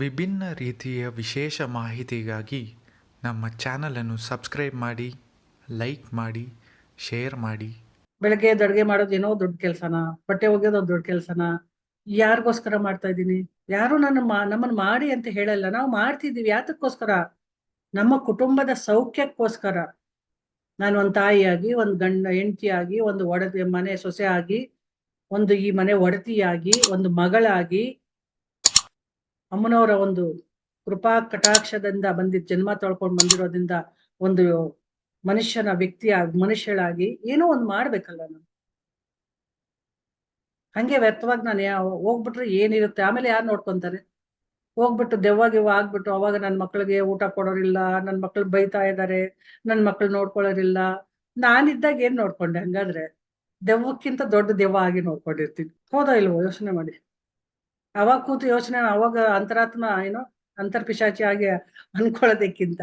ವಿಭಿನ್ನ ರೀತಿಯ ವಿಶೇಷ ಮಾಹಿತಿಗಾಗಿ ನಮ್ಮ ಚಾನಲನ್ನು ಸಬ್ಸ್ಕ್ರೈಬ್ ಮಾಡಿ, ಲೈಕ್ ಮಾಡಿ, ಶೇರ್ ಮಾಡಿ. ಬೆಳಗ್ಗೆ ಎದ್ದು ಅಡುಗೆ ಮಾಡೋದು ಏನೋ ದೊಡ್ಡ ಕೆಲಸನ? ಬಟ್ಟೆ ಒಗೆಯೋದು ಒಂದು ದೊಡ್ಡ ಕೆಲಸನ? ಯಾರಿಗೋಸ್ಕರ ಮಾಡ್ತಾ ಇದ್ದೀನಿ? ಯಾರು ನನ್ನ ಮಾ ನಮ್ಮನ್ನ ಮಾಡಿ ಅಂತ ಹೇಳಲ್ಲ. ನಾವು ಮಾಡ್ತಿದ್ದೀವಿ. ಯಾತಕ್ಕೋಸ್ಕರ? ನಮ್ಮ ಕುಟುಂಬದ ಸೌಖ್ಯಕ್ಕೋಸ್ಕರ. ನಾನು ಒಂದು ತಾಯಿಯಾಗಿ ಒಂದು ಗಂಡ ಹೆಂಡತಿಯಾಗಿ ಒಂದು ಒಡತಿ ಮನೆ ಸೊಸೆ ಆಗಿ, ಒಂದು ಈ ಮನೆ ಒಡತಿಯಾಗಿ, ಒಂದು ಮಗಳಾಗಿ ಅಮ್ಮನವರ ಒಂದು ಕೃಪಾ ಕಟಾಕ್ಷದಿಂದ ಬಂದಿದ್ದ ಜನ್ಮ ತೊಳ್ಕೊಂಡು ಬಂದಿರೋದ್ರಿಂದ ಒಂದು ಮನುಷ್ಯನ ವ್ಯಕ್ತಿಯ ಮನುಷ್ಯಳಾಗಿ ಏನೋ ಒಂದು ಮಾಡ್ಬೇಕಲ್ಲ ನಾನು ಹಂಗೆ ವ್ಯರ್ಥವಾಗಿ ನಾನು ಯಾವ ಹೋಗ್ಬಿಟ್ರೆ ಏನಿರುತ್ತೆ? ಆಮೇಲೆ ಯಾರು ನೋಡ್ಕೊಂತಾರೆ? ಹೋಗ್ಬಿಟ್ಟು ದೆವ್ವ ಗಿವ್ವ ಆಗ್ಬಿಟ್ಟು ಅವಾಗ ನನ್ನ ಮಕ್ಳಿಗೆ ಊಟ ಕೊಡೋರಿಲ್ಲ ನನ್ನ ಮಕ್ಳು ಬೈತಾ ಇದ್ದಾರೆ ನನ್ನ ಮಕ್ಳು ನೋಡ್ಕೊಳ್ಳೋರಿಲ್ಲ. ನಾನಿದ್ದಾಗ ಏನ್ ನೋಡ್ಕೊಂಡೆ ಹಂಗಾದ್ರೆ? ದೆವ್ವಕ್ಕಿಂತ ದೊಡ್ಡ ದೆವ್ವ ಆಗಿ ನೋಡ್ಕೊಂಡಿರ್ತೀನಿ. ಹೋದ ಇಲ್ವೋ? ಯೋಚನೆ ಮಾಡಿ. ಅವಾಗ ಕೂತು ಯೋಚನೆ ಅವಾಗ ಅಂತರಾತ್ಮ ಏನೋ ಅಂತರ್ಪಿಶಾಚಿ ಆಗಿ ಅನ್ಕೊಳ್ಳೋದಕ್ಕಿಂತ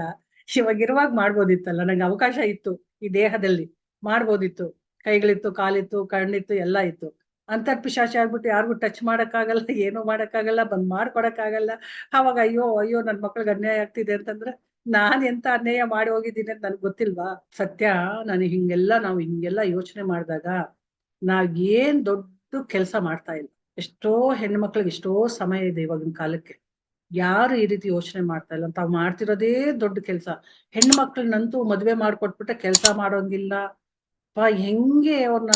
ಇವಾಗ ಇರುವಾಗ ಮಾಡ್ಬೋದಿತ್ತಲ್ಲ. ನಂಗೆ ಅವಕಾಶ ಇತ್ತು ಈ ದೇಹದಲ್ಲಿ. ಮಾಡ್ಬೋದಿತ್ತು. ಕೈಗಳಿತ್ತು, ಕಾಲಿತ್ತು, ಕಣ್ಣಿತ್ತು, ಎಲ್ಲ ಇತ್ತು. ಅಂತರ್ಪಿಶಾಚಿ ಆಗ್ಬಿಟ್ಟು ಯಾರಿಗೂ ಟಚ್ ಮಾಡಕ್ಕಾಗಲ್ಲ, ಏನೂ ಮಾಡಕ್ಕಾಗಲ್ಲ, ಬಂದ್ ಮಾಡ್ಕೊಡಕ್ಕಾಗಲ್ಲ. ಅವಾಗ ಅಯ್ಯೋ ಅಯ್ಯೋ ನನ್ನ ಮಕ್ಳಿಗೆ ಅನ್ಯಾಯ ಆಗ್ತಿದೆ ಅಂತಂದ್ರೆ ನಾನ್ ಎಂತ ಅನ್ಯಾಯ ಮಾಡಿ ಹೋಗಿದ್ದೀನಿ ಅಂತ ನನ್ಗೆ ಗೊತ್ತಿಲ್ವಾ? ಸತ್ಯ, ನಾನು ಹಿಂಗೆಲ್ಲ, ನಾವು ಹಿಂಗೆಲ್ಲ ಯೋಚನೆ ಮಾಡಿದಾಗ ನಾವ್ ಏನ್ ದೊಡ್ಡ ಕೆಲಸ ಮಾಡ್ತಾ ಇಲ್ಲ. ಎಷ್ಟೋ ಹೆಣ್ಮಕ್ಳಿಗೆ ಎಷ್ಟೋ ಸಮಯ ಇದೆ ಇವಾಗಿನ ಕಾಲಕ್ಕೆ. ಯಾರು ಈ ರೀತಿ ಯೋಚನೆ ಮಾಡ್ತಾ ಇಲ್ಲ. ತಾವು ಮಾಡ್ತಿರೋದೇ ದೊಡ್ಡ ಕೆಲಸ. ಹೆಣ್ಮಕ್ಳನ್ನಂತೂ ಮದ್ವೆ ಮಾಡ್ಕೊಟ್ಬಿಟ್ರೆ ಕೆಲಸ ಮಾಡೋಂಗಿಲ್ಲ. ಪಾ, ಹೆಂಗೆ ಅವ್ರನ್ನ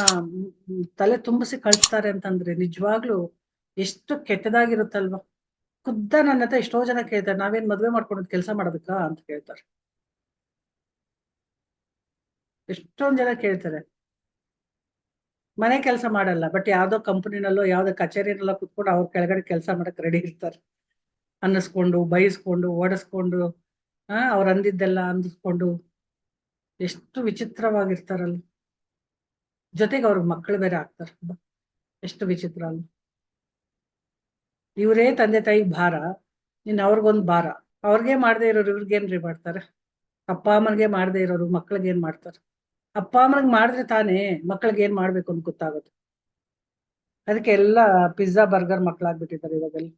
ತಲೆ ತುಂಬಿಸಿ ಕಳಿಸ್ತಾರೆ ಅಂತಂದ್ರೆ ನಿಜವಾಗ್ಲು ಎಷ್ಟು ಕೆಟ್ಟದಾಗಿರುತ್ತಲ್ವಾ. ಖುದ್ದ ನನ್ನ ಹತ್ರ ಎಷ್ಟೋ ಜನ ಕೇಳ್ತಾರೆ, ನಾವೇನ್ ಮದ್ವೆ ಮಾಡ್ಕೊಂಡು ಕೆಲಸ ಮಾಡೋದಕ್ಕ ಅಂತ ಕೇಳ್ತಾರೆ. ಎಷ್ಟೊಂದ್ ಜನ ಕೇಳ್ತಾರೆ. ಮನೆ ಕೆಲಸ ಮಾಡಲ್ಲ ಬಟ್ ಯಾವ್ದೋ ಕಂಪನಿನಲ್ಲೋ ಯಾವ್ದೋ ಕಚೇರಿನಲ್ಲೋ ಕುತ್ಕೊಂಡು ಅವ್ರ ಕೆಳಗಡೆ ಕೆಲಸ ಮಾಡಕ್ ರೆಡಿ ಇರ್ತಾರೆ. ಅನ್ನಿಸ್ಕೊಂಡು ಬಯಸ್ಕೊಂಡು ಓಡಿಸ್ಕೊಂಡು, ಆ, ಅವ್ರ ಅಂದಿದ್ದೆಲ್ಲ ಅಂದಿಸ್ಕೊಂಡು ಎಷ್ಟು ವಿಚಿತ್ರವಾಗಿರ್ತಾರಲ್ಲ. ಜೊತೆಗೆ ಅವ್ರ ಮಕ್ಕಳು ಬೇರೆ ಆಗ್ತಾರೆ. ಎಷ್ಟು ವಿಚಿತ್ರ ಅಲ್ಲ. ಇವರೇ ತಂದೆ ತಾಯಿ ಭಾರ, ಇನ್ ಅವ್ರಿಗೊಂದು ಭಾರ. ಅವ್ರಿಗೆ ಮಾಡದೇ ಇರೋರು ಇವ್ರಿಗೇನ್ರಿ ಮಾಡ್ತಾರೆ? ಅಪ್ಪ ಅಮ್ಮನಿಗೆ ಮಾಡದೇ ಇರೋರು ಮಕ್ಳಿಗೆ ಏನ್ ಮಾಡ್ತಾರೆ? ಅಪ್ಪ ಅಮ್ಮನಿಗೆ ಮಾಡಿದ್ರೆ ತಾನೇ ಮಕ್ಳಿಗೆ ಏನ್ ಮಾಡ್ಬೇಕು ಅಂತ ಗೊತ್ತಾಗುತ್ತೆ. ಅದಕ್ಕೆ ಎಲ್ಲ ಪಿಜ್ಜಾ ಬರ್ಗರ್ ಮಕ್ಳಾಗ್ಬಿಟ್ಟಿದ್ದಾರೆ ಇವಾಗೆಲ್ಲ.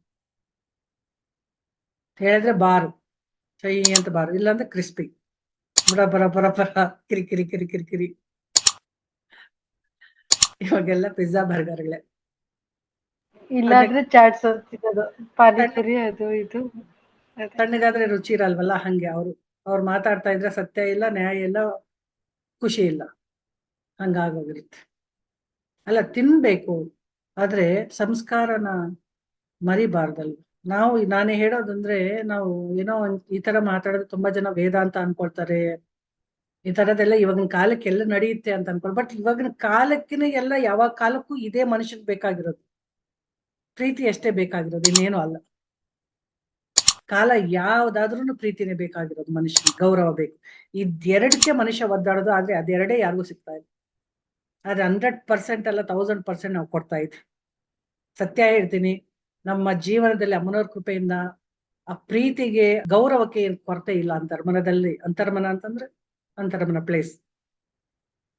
ಹೇಳಿದ್ರೆ ಬಾರು ಚೈ ಅಂತ ಬಾರು ಇಲ್ಲಾಂದ್ರೆ ಕ್ರಿಸ್ಪಿ. ಬುಡ ಬರ ಬರ ಬರ ಕಿರಿ ಕಿರಿ ಕಿರಿ ಕಿರಿ ಕಿರಿ. ಇವಾಗೆಲ್ಲ ಪಿಜ್ಜಾ ಬರ್ಗರ್ಗಳೇ. ಇಲ್ಲಾಂದ್ರೆ ಚಾಟ್ಸ್ ಸಿಗೋದು ಪಾನಿಪುರಿ ಅದು ಇದು. ಅದೇ. ತಣ್ಣಗಾದ್ರೆ ರುಚಿ ಇರಲ್ವಲ್ಲ ಹಂಗೆ ಅವರು. ಅವ್ರು ಮಾತಾಡ್ತಾ ಇದ್ರೆ ಸತ್ಯ ಇಲ್ಲ ನ್ಯಾಯ ಇಲ್ಲ ಖುಷಿ ಇಲ್ಲ. ಹಂಗಾಗೋಗಿರುತ್ತೆ ಅಲ್ಲ, ತಿನ್ಬೇಕು. ಆದ್ರೆ ಸಂಸ್ಕಾರನ ಮರಿಬಾರ್ದಲ್ವ? ನಾವು ನಾನೇ ಹೇಳೋದಂದ್ರೆ ನಾವು ಏನೋ ಈ ತರ ಮಾತಾಡೋದು ತುಂಬಾ ಜನ ವೇದಾಂತ ಅನ್ಕೊಳ್ತಾರೆ. ಈ ತರದೆಲ್ಲ ಇವಾಗಿನ ಕಾಲಕ್ಕೆ ಎಲ್ಲ ನಡೆಯುತ್ತೆ ಅಂತ ಅನ್ಕೊಳ್, ಬಟ್ ಇವಾಗಿನ ಕಾಲಕ್ಕಿನ ಎಲ್ಲ ಯಾವ ಕಾಲಕ್ಕೂ ಇದೇ ಮನುಷ್ಯನ್ ಬೇಕಾಗಿರೋದು. ಪ್ರೀತಿ ಅಷ್ಟೇ ಬೇಕಾಗಿರೋದು, ಇನ್ನೇನು ಅಲ್ಲ. ಕಾಲ ಯಾವ್ದಾದ್ರೂ ಪ್ರೀತಿನೇ ಬೇಕಾಗಿರೋದು ಮನುಷ್ಯ ಗೌರವ ಬೇಕು. ಇದೆರಡಕ್ಕೆ ಮನುಷ್ಯ ಒದ್ದಾಡೋದು ಆದ್ರೆ ಅದೆರಡೇ ಯಾರಿಗೂ ಸಿಗ್ತಾ ಇಲ್ಲ. ಆದ್ರೆ ಹಂಡ್ರೆಡ್ ಪರ್ಸೆಂಟ್ ಅಲ್ಲ ತೌಸಂಡ್ ಪರ್ಸೆಂಟ್ ನಾವು ಕೊಡ್ತಾ ಇದ್ವಿ. ಸತ್ಯ ಹೇಳ್ತೀನಿ, ನಮ್ಮ ಜೀವನದಲ್ಲಿ ಅಮ್ಮನವ್ರ ಕೃಪೆಯಿಂದ ಆ ಪ್ರೀತಿಗೆ, ಗೌರವಕ್ಕೆ ಕೊರತೆ ಇಲ್ಲ ಅಂತರ್ಮನದಲ್ಲಿ. ಅಂತರ್ಮನ ಅಂತಂದ್ರೆ ಅಂತರ್ಮನ ಪ್ಲೇಸ್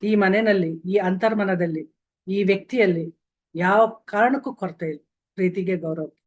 ಈ ಮನೆಯಲ್ಲಿ, ಈ ಅಂತರ್ಮನದಲ್ಲಿ, ಈ ವ್ಯಕ್ತಿಯಲ್ಲಿ ಯಾವ ಕಾರಣಕ್ಕೂ ಕೊರತೆ ಇಲ್ಲ. ಪ್ರೀತಿಗೆ ಗೌರವ